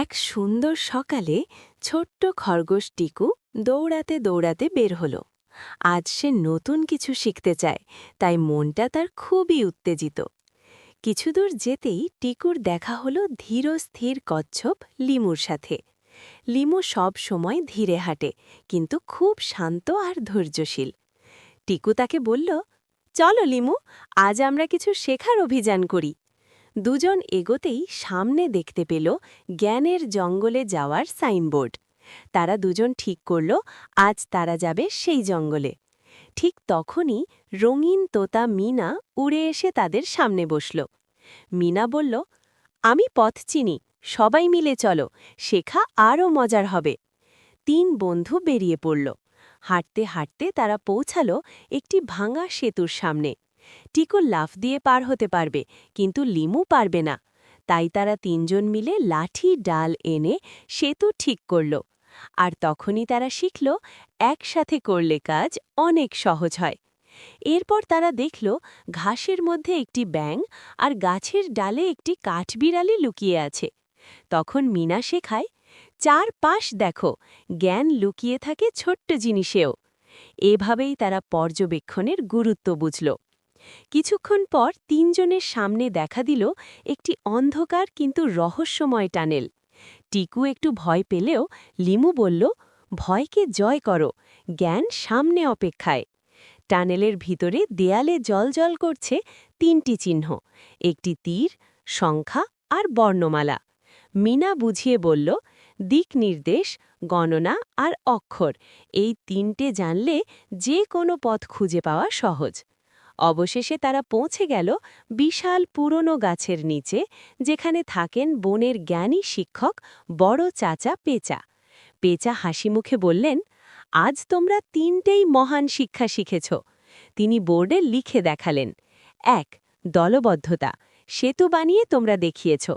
এক সুন্দর সকালে ছোট্ট খরগোশ টিকু দৌড়াতে দৌড়াতে বের হল। আজ সে নতুন কিছু শিখতে চায়, তাই মনটা তার খুবই উত্তেজিত। কিছুদূর যেতেই টিকুর দেখা হল ধীর স্থির কচ্ছপ লিমুর সাথে। লিমু সব সময় ধীরে হাঁটে, কিন্তু খুব শান্ত আর ধৈর্যশীল। টিকু তাকে বলল, চলো লিমু, আজ আমরা কিছু শেখার অভিযান করি। দুজন এগোতেই সামনে দেখতে পেল জ্ঞানের জঙ্গলে যাওয়ার সাইনবোর্ড। তারা দুজন ঠিক করল, আজ তারা যাবে সেই জঙ্গলে। ঠিক তখনই রঙিন তোতা মিনা উড়ে এসে তাদের সামনে বসল। মিনা বলল, আমি পথ চিনি, সবাই মিলে চলো, শেখা আরও মজার হবে। তিন বন্ধু বেরিয়ে পড়ল। হাঁটতে হাঁটতে তারা পৌঁছালো একটি ভাঙা সেতুর সামনে। টিকু লাফ দিয়ে পার হতে পারবে, কিন্তু লিমু পারবে না। তাই তারা তিনজন মিলে লাঠি, ডাল এনে সেতু ঠিক করল। আর তখনই তারা শিখল, একসাথে করলে কাজ অনেক সহজ হয়। এরপর তারা দেখল, ঘাসের মধ্যে একটি ব্যাং আর গাছের ডালে একটি কাঠবিড়ালি লুকিয়ে আছে। তখন মিনা শেখায় চার পাশ দেখো, জ্ঞান লুকিয়ে থাকে ছোট্ট জিনিসেও। এভাবেই তারা পর্যবেক্ষণের গুরুত্ব বুঝল। কিছুক্ষণ পর তিনজনের সামনে দেখা দিল একটি অন্ধকার কিন্তু রহস্যময় টানেল। টিকু একটু ভয় পেলেও লিমু বলল, ভয়কে জয় করো, জ্ঞান সামনে অপেক্ষায়। টানেলের ভিতরে দেয়ালে জলজল করছে তিনটি চিহ্ন, একটি তীর, সংখ্যা আর বর্ণমালা। মিনা বুঝিয়ে বলল, দিক নির্দেশ, গণনা আর অক্ষর, এই তিনটে জানলে যে কোনো পথ খুঁজে পাওয়া সহজ। অবশেষে তারা পৌঁছে গেল বিশাল পুরনো গাছের নিচে, যেখানে থাকেন বনের জ্ঞানী শিক্ষক বড় চাচা পেঁচা। পেঁচা হাসি মুখে বললেন, আজ তোমরা তিনটেই মহান শিক্ষা শিখেছ। তিনি বোর্ডে লিখে দেখালেন, এক, দলবদ্ধতা, সেতু বানিয়ে তোমরা দেখিয়েছ।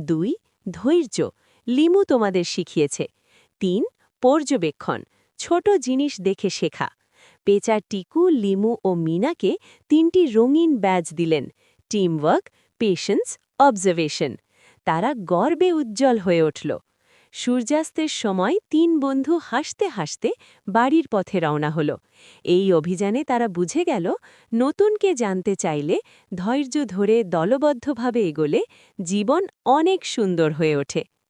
দুই, ধৈর্য, লিমু তোমাদের শিখিয়েছে। তিন, পর্যবেক্ষণ, ছোট জিনিস দেখে শেখা। পেঁচা, টিকু, লিমু ও মিনাকে তিনটি রঙিন ব্যাজ দিলেন। Teamwork, patience, observation. তারা গর্বে উজ্জ্বল হয়ে উঠল। সূর্যাস্তের সময় তিন বন্ধু হাসতে হাসতে বাড়ির পথে রওনা হল। এই অভিযানে তারা বুঝে গেল, নতুনকে জানতে চাইলে ধৈর্য ধরে দলবদ্ধভাবে এগোলে জীবন অনেক সুন্দর হয়ে ওঠে।